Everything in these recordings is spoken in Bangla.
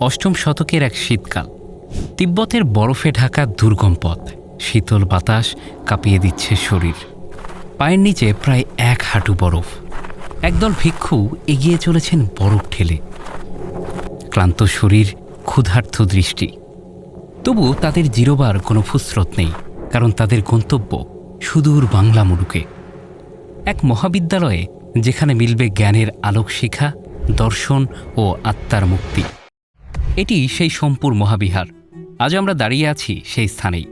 অষ্টম শতকের এক শীতকাল। তিব্বতের বরফে ঢাকা দুর্গম পথ। শীতল বাতাস কাঁপিয়ে দিচ্ছে শরীর। পায়ের নিচে প্রায় এক হাঁটু বরফ। একদল ভিক্ষু এগিয়ে চলেছেন বরফ ঠেলে। ক্লান্ত শরীর ক্ষুধার্থ দৃষ্টি। তবু তাদের জিরোবার কোনো ফুসরত নেই, কারণ তাদের গন্তব্য সুদূর বাংলা মুলুকে। এক মহাবিদ্যালয়ে যেখানে মিলবে জ্ঞানের আলোক শিখা দর্শন ও আত্মার মুক্তি। এটি সেই সোমপুর মহাবিহার। আজ আমরা দাঁড়িয়ে আছি সেই স্থানেই।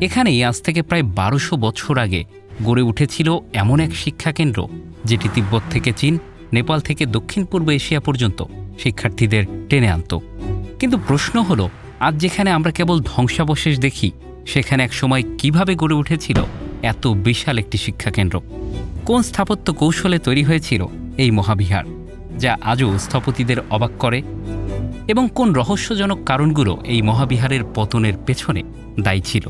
এখানেই আজ থেকে প্রায় বারোশো বছর আগে গড়ে উঠেছিল এমন এক শিক্ষাকেন্দ্র, যেটি তিব্বত থেকে চীন, নেপাল থেকে দক্ষিণ পূর্ব এশিয়া পর্যন্ত শিক্ষার্থীদের টেনে আনত। কিন্তু প্রশ্ন হলো, আজ যেখানে আমরা কেবল ধ্বংসাবশেষ দেখি, সেখানে এক সময় কীভাবে গড়ে উঠেছিল এত বিশাল একটি শিক্ষাকেন্দ্র? কোন স্থাপত্য কৌশলে তৈরি হয়েছিল এই মহাবিহার, যা আজও স্থপতিদের অবাক করে? এবং কোন রহস্যজনক কারণগুলো এই মহাবিহারের পতনের পেছনে দায়ী ছিল।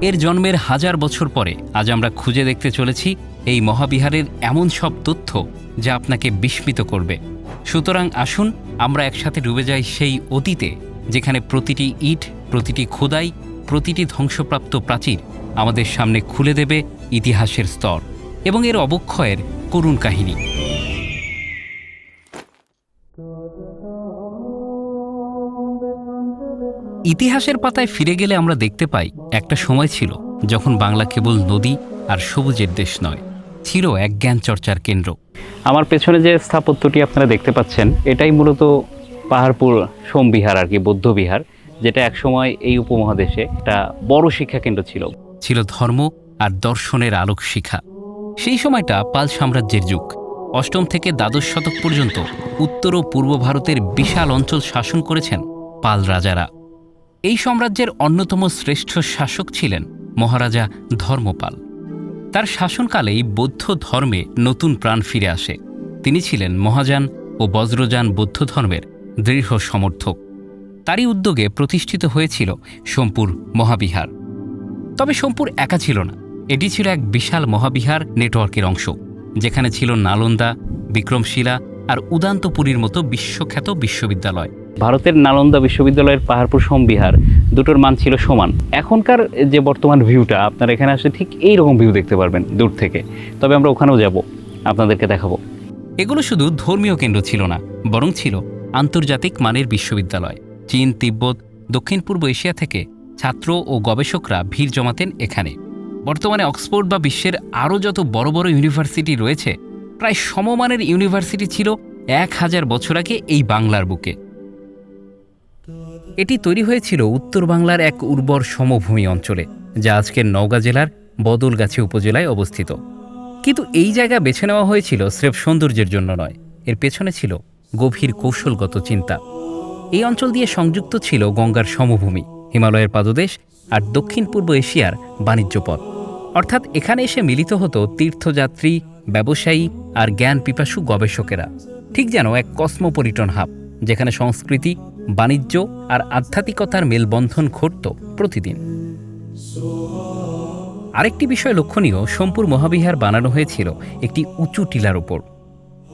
এর জন্মের হাজার বছর পরে আজ আমরা খুঁজে দেখতে চলেছি এই মহাবিহারের এমন সব তথ্য যা আপনাকে বিস্মিত করবে। সুতরাং আসুন আমরা একসাথে ডুবে যাই সেই অতীতে যেখানে প্রতিটি ইট, প্রতিটি খোদাই, প্রতিটি ধ্বংসপ্রাপ্ত প্রাচীর আমাদের সামনে খুলে দেবে ইতিহাসের স্তর এবং এর অবক্ষয়ের করুণ কাহিনী। ইতিহাসের পাতায় ফিরে গেলে আমরা দেখতে পাই একটা সময় ছিল যখন বাংলা কেবল নদী আর সবুজের দেশ নয় ছিল এক জ্ঞান চর্চার কেন্দ্র। আমার পেছনে যে স্থাপত্যটি আপনারা দেখতে পাচ্ছেন এটাই মূলত পাহাড়পুর সোমবিহার আর কি বৌদ্ধ বিহার যেটা একসময় এই উপমহাদেশে একটা বড় শিক্ষা কেন্দ্র ছিল। ছিল ধর্ম আর দর্শনের আলোক শিখা। সেই সময়টা পাল সাম্রাজ্যের যুগ। অষ্টম থেকে দ্বাদশ শতক পর্যন্ত উত্তর ও পূর্ব ভারতের বিশাল অঞ্চল শাসন করেছেন পাল রাজারা। এই সাম্রাজ্যের অন্যতম শ্রেষ্ঠ শাসক ছিলেন মহারাজা ধর্মপাল। তার শাসনকালেই বৌদ্ধ ধর্মে নতুন প্রাণ ফিরে আসে। তিনি ছিলেন মহাযান ও বজ্রযান বৌদ্ধ ধর্মের দৃঢ় সমর্থক। তারই উদ্যোগে প্রতিষ্ঠিত হয়েছিল সোমপুর মহাবিহার। তবে সোমপুর একা ছিল না। এটি ছিল এক বিশাল মহাবিহার নেটওয়ার্কের অংশ, যেখানে ছিল নালন্দা, বিক্রমশিলা আর উদান্তপুরীর মতো বিশ্বখ্যাত বিশ্ববিদ্যালয়। ভারতের নালন্দা বিশ্ববিদ্যালয়ের পাহাড়পুর সোমবিহার, দুটোর মান ছিল সমান। এখনকার যে বর্তমান ভিউটা আপনারা এখানে আসলে ঠিক এই রকম ভিউ দেখতে পারবেন দূর থেকে। তবে আমরা ওখানেও যাব, আপনাদেরকে দেখাবো। এগুলো শুধু ধর্মীয় কেন্দ্র ছিল না, বরং ছিল আন্তর্জাতিক মানের বিশ্ববিদ্যালয়। চীন, তিব্বত, দক্ষিণ পূর্ব এশিয়া থেকে ছাত্র ও গবেষকরা ভিড় জমাতেন এখানে। বর্তমানে অক্সফোর্ড বা বিশ্বের আরও যত বড় বড় ইউনিভার্সিটি রয়েছে, প্রায় সমমানের ইউনিভার্সিটি ছিল এক হাজার বছর আগে এই বাংলার বুকে। এটি তৈরি হয়েছিল উত্তর বাংলার এক উর্বর সমভূমি অঞ্চলে, যা আজকের নওগাঁ জেলার বদলগাছি উপজেলায় অবস্থিত। কিন্তু এই জায়গা বেছে নেওয়া হয়েছিল স্রেফ সৌন্দর্যের জন্য নয়, এর পেছনে ছিল গভীর কৌশলগত চিন্তা। এই অঞ্চল দিয়ে সংযুক্ত ছিল গঙ্গার সমভূমি, হিমালয়ের পাদদেশ আর দক্ষিণ পূর্ব এশিয়ার বাণিজ্য পথ। অর্থাৎ এখানে এসে মিলিত হতো তীর্থযাত্রী, ব্যবসায়ী আর জ্ঞান পিপাসু গবেষকেরা, ঠিক যেন এক কসমোপলিটন হাব, যেখানে সংস্কৃতি বাণিজ্য আর আধ্যাত্মিকতার মেলবন্ধন ঘটত প্রতিদিন। আরেকটি বিষয় লক্ষণীয়, সোমপুর মহাবিহার বানানো হয়েছিল একটি উঁচু টিলার উপর।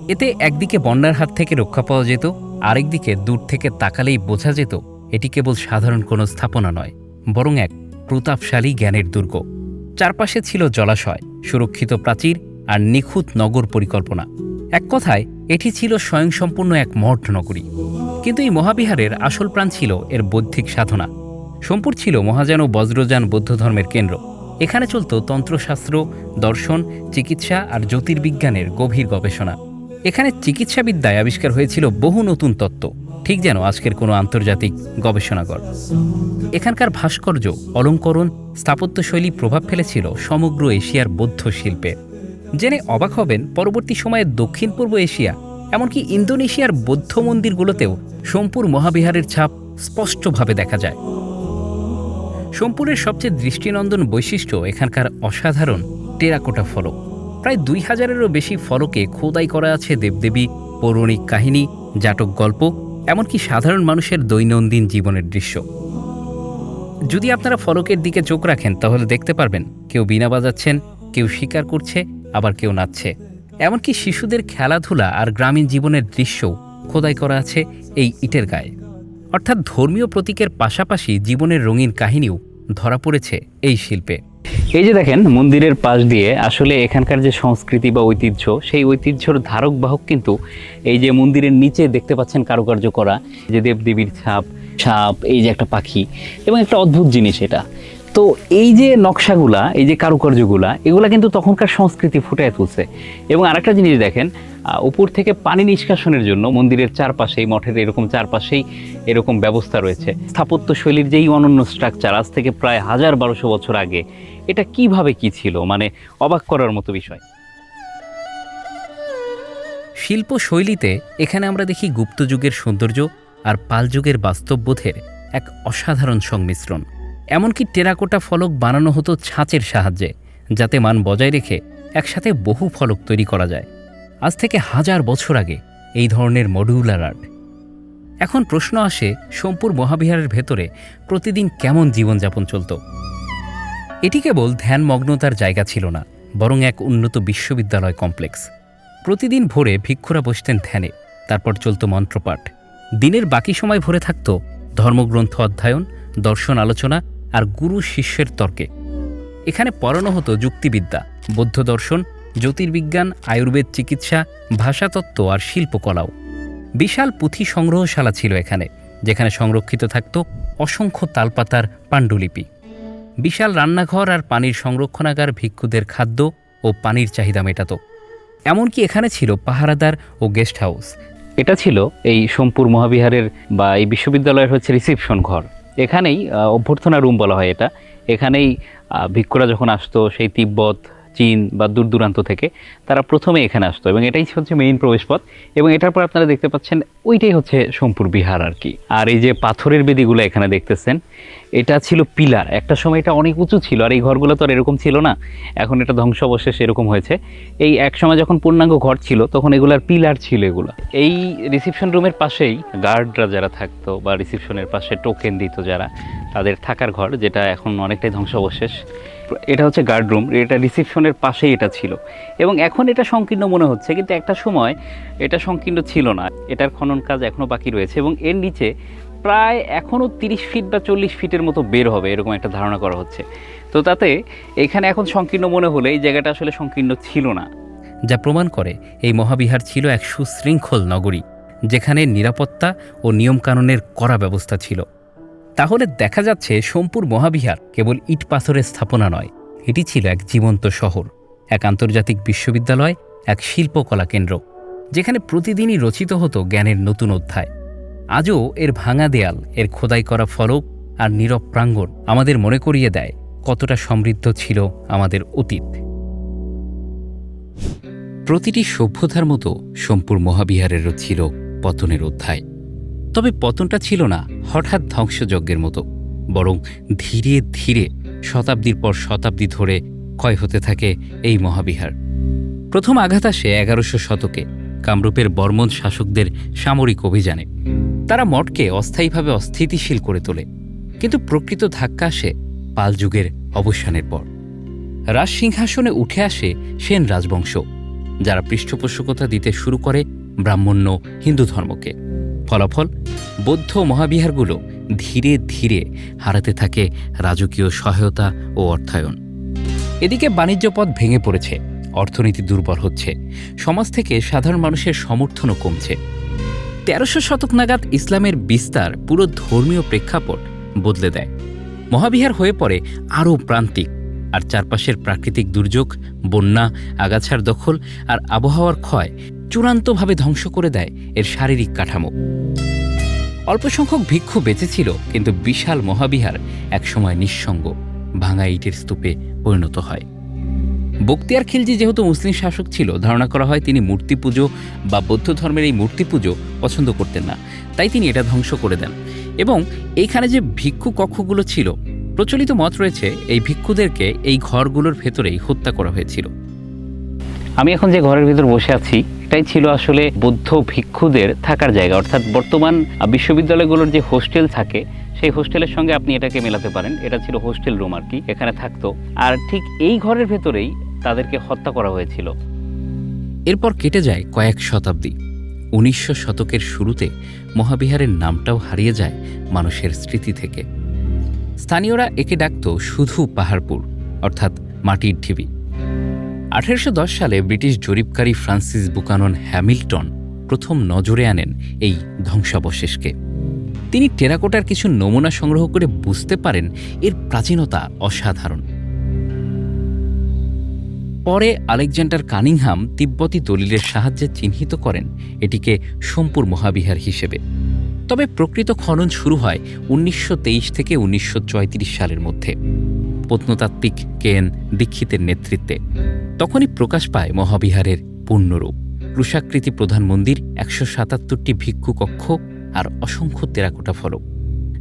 এতে একদিকে বন্যার হাত থেকে রক্ষা পাওয়া যেত, আরেকদিকে দূর থেকে তাকালেই বোঝা যেত, এটি কেবল সাধারণ কোনো স্থাপনা নয়, বরং এক প্রতাপশালী জ্ঞানের দুর্গ। চারপাশে ছিল জলাশয়, সুরক্ষিত প্রাচীর আর নিখুঁত নগর পরিকল্পনা। এক কথায়, এটি ছিল স্বয়ংসম্পূর্ণ এক মঠ নগরী। কিন্তু এই মহাবিহারের আসল প্রাণ ছিল এর বৌদ্ধিক সাধনা। সোমপুর ছিল মহাযান ও বজ্রযান বৌদ্ধ ধর্মের কেন্দ্র। এখানে চলত তন্ত্রশাস্ত্র, দর্শন, চিকিৎসা আর জ্যোতির্বিজ্ঞানের গভীর গবেষণা। এখানে চিকিৎসাবিদ্যায় আবিষ্কার হয়েছিল বহু নতুন তত্ত্ব, ঠিক যেন আজকের কোনো আন্তর্জাতিক গবেষণাগর। এখানকার ভাস্কর্য, অলঙ্করণ, স্থাপত্যশৈলী প্রভাব ফেলেছিল সমগ্র এশিয়ার বৌদ্ধ শিল্পে। জেনে অবাক হবেন, পরবর্তী সময়ে দক্ষিণ পূর্ব এশিয়া এমনকি ইন্দোনেশিয়ার বৌদ্ধ মন্দিরগুলোতেও সোমপুর মহাবিহারের ছাপ স্পষ্টভাবে দেখা যায়। সোমপুরের সবচেয়ে দৃষ্টিনন্দন বৈশিষ্ট্য এখানকার অসাধারণ টেরাকোটা ফলক। প্রায় দুই হাজারেরও বেশি ফলকে খোদাই করা আছে দেবদেবী, পৌরাণিক কাহিনী জাটক গল্প, এমনকি সাধারণ মানুষের দৈনন্দিন জীবনের দৃশ্য। যদি আপনারা ফলকের দিকে চোখ রাখেন, তাহলে দেখতে পারবেন কেউ বীণা বাজাচ্ছেন, কেউ শিকার করছে, আবার কেউ নাচছে। এমনকি শিশুদের খেলাধুলা আর গ্রামীণ জীবনের দৃশ্য খোদাই করা আছে এই ইটের গায়ে। অর্থাৎ ধর্মীয় প্রতীকের পাশাপাশি জীবনের রঙিন কাহিনীও ধরা পড়েছে এই শিল্পে। এই যে দেখেন, মন্দিরের পাশ দিয়ে আসলে এখানকার যে সংস্কৃতি বা ঐতিহ্য, সেই ঐতিহ্যর ধারক বাহক কিন্তু এই যে মন্দিরের নিচে দেখতে পাচ্ছেন কারুকার্য করা যে দেবদেবীর ছাপ, সাপ, এই যে একটা পাখি, এবং একটা অদ্ভুত জিনিস এটা। তো এই যে নকশাগুলা, এই যে কারুকার্যগুলা, এগুলা কিন্তু তখনকার সংস্কৃতি ফুটিয়ে তুলছে। এবং আরেকটা জিনিস দেখেন উপর থেকে পানি নিষ্কাশনের জন্য মন্দিরের চারপাশেই মঠের এরকম চারপাশেই এরকম ব্যবস্থা রয়েছে। স্থাপত্য শৈলীর যেই অনন্য স্ট্রাকচার আজ থেকে প্রায় হাজার বারোশো বছর আগে, এটা কীভাবে কি ছিল? মানে অবাক করার মতো বিষয়। শিল্প শৈলীতে এখানে আমরা দেখি গুপ্ত যুগের সৌন্দর্য আর পাল যুগের বাস্তববোধের এক অসাধারণ সংমিশ্রণ। এমনকি টেরাকোটা ফলক বানানো হতো ছাঁচের সাহায্যে, যাতে মান বজায় রেখে একসাথে বহু ফলক তৈরি করা যায়। আজ থেকে হাজার বছর আগে এই ধরনের মডিউলার আর্ট। এখন প্রশ্ন আসে, সোমপুর মহাবিহারের ভেতরে প্রতিদিন কেমন জীবনযাপন চলত? এটি কেবল ধ্যানমগ্নতার জায়গা ছিল না, বরং এক উন্নত বিশ্ববিদ্যালয় কমপ্লেক্স। প্রতিদিন ভোরে ভিক্ষুরা বসতেন ধ্যানে, তারপর চলত মন্ত্রপাঠ। দিনের বাকি সময় ভরে থাকত ধর্মগ্রন্থ অধ্যয়ন, দর্শন আলোচনা আর গুরু শিষ্যের তর্কে। এখানে পড়ানো হতো যুক্তিবিদ্যা বৌদ্ধ দর্শন জ্যোতির্বিজ্ঞান, আয়ুর্বেদ চিকিৎসা, ভাষাতত্ত্ব আর শিল্পকলাও। বিশাল পুঁথি সংগ্রহশালা ছিল এখানে, যেখানে সংরক্ষিত থাকত অসংখ্য তালপাতার পাণ্ডুলিপি। বিশাল রান্নাঘর আর পানির সংরক্ষণাগার ভিক্ষুদের খাদ্য ও পানির চাহিদা মেটাত। এমনকি এখানে ছিল পাহারাদার ও গেস্ট হাউস এটা ছিল এই সোমপুর মহাবিহারের বা এই বিশ্ববিদ্যালয়ের হচ্ছে রিসেপশন ঘর। এখানেই অভ্যর্থনা রুম বলা হয় এটা। এখানেই ভিক্ষুরা যখন আসতো সেই তিব্বত চীন বা দূর দূরান্ত থেকে তারা প্রথমে এখানে আসতো এবং এটাই হচ্ছে মেইন প্রবেশপথ এবং এটার পর আপনারা দেখতে পাচ্ছেন ওইটাই হচ্ছে সোমপুর, বিহার আর কি। আর এই যে পাথরের বেদিগুলো এখানে দেখতেছেন, এটা ছিল পিলার। একটা সময় এটা অনেক উঁচু ছিল আর এই ঘরগুলো তো আর এরকম ছিল না। এখন এটা ধ্বংসাবশেষ এরকম হয়েছে। এই এক সময় যখন পূর্ণাঙ্গ ঘর ছিল, তখন এগুলার পিলার ছিল এগুলো। এই রিসিপশন রুমের পাশেই গার্ডরা যারা থাকতো বা রিসিপশনের পাশে টোকেন দিত যারা, তাদের থাকার ঘর, যেটা এখন অনেকটাই ধ্বংসাবশেষ। এটা হচ্ছে গার্ড রুম এটা রিসেপশনের পাশেই এটা ছিল। এবং এখন এটা সংকীর্ণ মনে হচ্ছে, কিন্তু একটা সময় এটা সংকীর্ণ ছিল না। এটার খনন কাজ এখনও বাকি রয়েছে এবং এর নিচে প্রায় এখনও তিরিশ ফিট বা চল্লিশ ফিটের মতো বের হবে, এরকম একটা ধারণা করা হচ্ছে। তো তাতে এখানে এখন সংকীর্ণ মনে হলে এই জায়গাটা আসলে সংকীর্ণ ছিল না। যা প্রমাণ করে এই মহাবিহার ছিল এক সুশৃঙ্খল নগরী, যেখানে নিরাপত্তা ও নিয়মকানুনের কড়া ব্যবস্থা ছিল। তাহলে দেখা যাচ্ছে সোমপুর মহাবিহার কেবল ইট পাথরের স্থাপনা নয়, এটি ছিল এক জীবন্ত শহর, এক আন্তর্জাতিক বিশ্ববিদ্যালয়, এক শিল্পকলা কেন্দ্র, যেখানে প্রতিদিনই রচিত হতো জ্ঞানের নতুন অধ্যায়। আজও এর ভাঙা দেয়াল, এর খোদাই করা ফলক আর নীরব প্রাঙ্গণ আমাদের মনে করিয়ে দেয় কতটা সমৃদ্ধ ছিল আমাদের অতীত। প্রতিটি সভ্যতার মতো সোমপুর মহাবিহারেরও ছিল পতনের অধ্যায়। তবে পতনটা ছিল না, হঠাৎ ধ্বংসযজ্ঞের মতো। বরং ধীরে ধীরে শতাব্দীর পর শতাব্দী ধরে ক্ষয় হতে থাকে এই মহাবিহার। প্রথম আঘাত আসে এগারোশো শতকে, কামরূপের বর্মন শাসকদের সামরিক অভিযানে। তারা মঠকে অস্থায়ীভাবে অস্থিতিশীল করে তোলে, কিন্তু প্রকৃত ধাক্কা আসে পাল যুগের অবসানের পর। রাজসিংহাসনে উঠে আসে সেন রাজবংশ, যারা পৃষ্ঠপোষকতা দিতে শুরু করে ব্রাহ্মণ্য হিন্দু ধর্মকে। ফলাফল, বৌদ্ধ মহাবিহারগুলো ধীরে ধীরে হারাতে থাকে রাজকীয় সহায়তা ও অর্থায়ন। এদিকে বাণিজ্য পথ ভেঙে পড়েছে, অর্থনীতি দুর্বল হচ্ছে, সমাজ থেকে সাধারণ মানুষের সমর্থনও কমছে। তেরোশো শতক নাগাদ ইসলামের বিস্তার পুরো ধর্মীয় প্রেক্ষাপট বদলে দেয়। মহাবিহার হয়ে পড়ে আরও প্রান্তিক আর চারপাশের প্রাকৃতিক দুর্যোগ, বন্যা, আগাছার দখল আর আবহাওয়ার ক্ষয় চূড়ান্তভাবে ধ্বংস করে দেয় এর শারীরিক কাঠামো। অল্প সংখ্যক ভিক্ষু বেঁচেছিল, কিন্তু বিশাল মহাবিহার একসময় নিঃসঙ্গ, ভাঙা ইটের স্তূপে পরিণত হয়। বক্তিয়ার খিলজি যেহেতু মুসলিম শাসক ছিল, ধারণা করা হয় তিনি মূর্তি পুজো বা বৌদ্ধ ধর্মের এই মূর্তি পুজো পছন্দ করতেন না। তাই তিনি এটা ধ্বংস করে দেন। এবং এইখানে যে ভিক্ষু কক্ষগুলো ছিল, প্রচলিত মত রয়েছে এই ভিক্ষুদেরকে এই ঘরগুলোর ভেতরেই হত্যা করা হয়েছিল। আমি এখন যে ঘরের ভিতর বসে আছি এটাই ছিল আসলে বৌদ্ধ ভিক্ষুদের থাকার জায়গা। অর্থাৎ বর্তমান বিশ্ববিদ্যালয়গুলোর যে হোস্টেল থাকে, সেই হোস্টেলের সঙ্গে আপনি এটাকে মেলাতে পারেন। এটা ছিল হোস্টেল রুম আর কি, এখানে থাকতো। আর ঠিক এই ঘরের ভেতরেই তাদেরকে হত্যা করা হয়েছিল। এরপর কেটে যায় কয়েক শতাব্দী। উনিশশো শতকের শুরুতে মহাবিহারের নামটাও হারিয়ে যায় মানুষের স্মৃতি থেকে। স্থানীয়রা একে ডাকত শুধু পাহাড়পুর, অর্থাৎ মাটির ঢিবি। আঠেরোশো দশ সালে ব্রিটিশ জরিপকারী ফ্রান্সিস বুকানন হ্যামিল্টন প্রথম নজরে আনেন এই ধ্বংসাবশেষকে। তিনি টেরাকোটার কিছু নমুনা সংগ্রহ করে বুঝতে পারেন এর প্রাচীনতা অসাধারণ। পরে আলেকজান্ডার কানিংহাম তিব্বতী দলিলের সাহায্যে চিহ্নিত করেন এটিকে সোমপুর মহাবিহার হিসেবে। তবে প্রকৃত খনন শুরু হয় উনিশশো তেইশ থেকে উনিশশো সালের মধ্যে। প্রত্নতাত্ত্বিক কেন দীক্ষিতের নেতৃত্বে। তখনই প্রকাশ পায় মহাবিহারের পূর্ণরূপ। ক্রুশাকৃতি প্রধান মন্দির একশো সাতাত্তরটি ভিক্ষু কক্ষ আর অসংখ্য তেরাকোটা ফলক।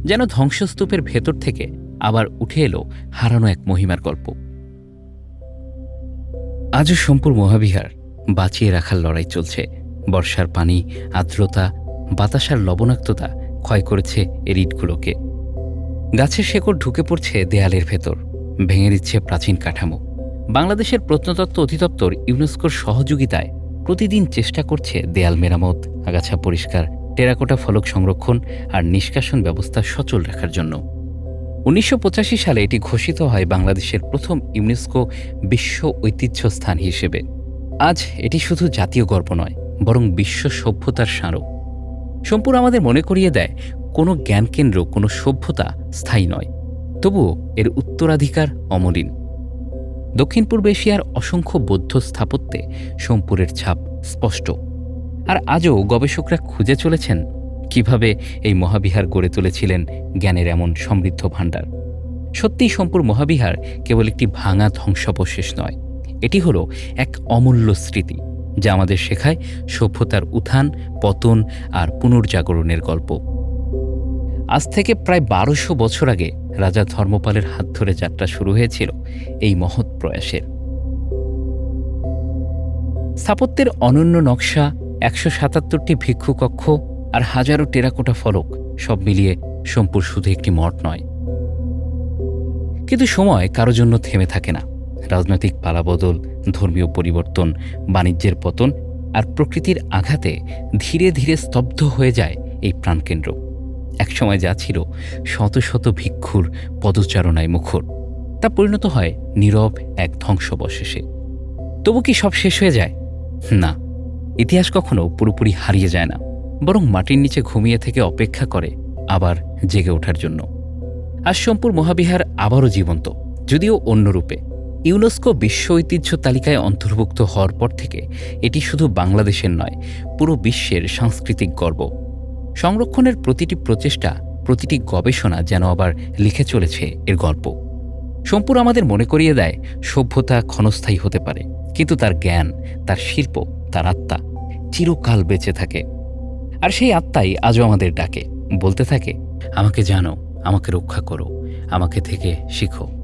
যেন ধ্বংসস্তূপের ভেতর থেকে আবার উঠে এলো হারানো এক মহিমার গল্প। আজও সোমপুর মহাবিহার বাঁচিয়ে রাখার লড়াই চলছে। বর্ষার পানি, আর্দ্রতা, বাতাসার লবণাক্ততা ক্ষয় করেছে এর ইটগুলোকে গাছের শেকড় ঢুকে পড়ছে দেয়ালের ভেতর। ভেঙে দিচ্ছে প্রাচীন কাঠামো। বাংলাদেশের প্রত্নতত্ত্ব অধিদপ্তর ইউনেস্কোর সহযোগিতায় প্রতিদিন চেষ্টা করছে দেয়াল মেরামত, আগাছা পরিষ্কার, টেরাকোটা ফলক সংরক্ষণ আর নিষ্কাশন ব্যবস্থা সচল রাখার জন্য। উনিশশো পঁচাশি সালে এটি ঘোষিত হয় বাংলাদেশের প্রথম ইউনেস্কো বিশ্ব ঐতিহ্য স্থান হিসেবে। আজ এটি শুধু জাতীয় গর্ব নয়, বরং বিশ্ব সভ্যতার স্মারক। সম্পূর্ণ আমাদের মনে করিয়ে দেয়, কোনো জ্ঞানকেন্দ্র, কোনো সভ্যতা স্থায়ী নয়। তবুও এর উত্তরাধিকার অমলিন। দক্ষিণ পূর্ব এশিয়ার অসংখ্য বৌদ্ধ স্থাপত্যে সোমপুরের ছাপ স্পষ্ট। আর আজও গবেষকরা খুঁজে চলেছেন কীভাবে এই মহাবিহার গড়ে তুলেছিলেন জ্ঞানের এমন সমৃদ্ধ ভাণ্ডার। সত্যিই সোমপুর মহাবিহার কেবল একটি ভাঙা ধ্বংসাবশেষ নয়, এটি হলো এক অমূল্য স্মৃতি, যা আমাদের শেখায় সভ্যতার উত্থান, পতন আর পুনর্জাগরণের গল্প। আজ থেকে প্রায় বারোশো বছর আগে রাজা ধর্মপালের হাত ধরে যাত্রা শুরু হয়েছিল এই মহৎ প্রয়াসের। স্থাপত্যের অনন্য নকশা, একশো সাতাত্তরটি ভিক্ষুকক্ষ আর হাজারো টেরাকোটা ফলক সব মিলিয়ে সোমপুর শুধু একটি মঠ নয়। কিন্তু সময় কারও জন্য থেমে থাকে না। রাজনৈতিক পালাবদল, ধর্মীয় পরিবর্তন, বাণিজ্যের পতন আর প্রকৃতির আঘাতে ধীরে ধীরে স্তব্ধ হয়ে যায় এই প্রাণকেন্দ্র। একসময় যা ছিল শত শত ভিক্ষুর পদচারণায় মুখর। তা পরিণত হয় নীরব এক ধ্বংসবশেষে। তবু কি সব শেষ হয়ে যায়? না, ইতিহাস কখনো পুরোপুরি হারিয়ে যায় না, বরং মাটির নিচে ঘুমিয়ে থেকে অপেক্ষা করে আবার জেগে ওঠার জন্য। আজ মহাবিহার আবারও জীবন্ত, যদিও অন্য রূপে ইউনেস্কো বিশ্ব ঐতিহ্য তালিকায় অন্তর্ভুক্ত হওয়ার পর থেকে এটি শুধু বাংলাদেশের নয়, পুরো বিশ্বের সাংস্কৃতিক গর্ব। সংরক্ষণের প্রতিটি প্রচেষ্টা, প্রতিটি গবেষণা যেন আবার লিখে চলেছে এর গল্প। সোমপুর আমাদের মনে করিয়ে দেয়, সভ্যতা ক্ষণস্থায়ী হতে পারে, কিন্তু তার জ্ঞান, তার শিল্প, তার আত্মা চিরকাল বেঁচে থাকে। আর সেই আত্মাই আজও আমাদের ডাকে, বলতে থাকে, আমাকে জানো, আমাকে রক্ষা করো, আমাকে থেকে শিখো।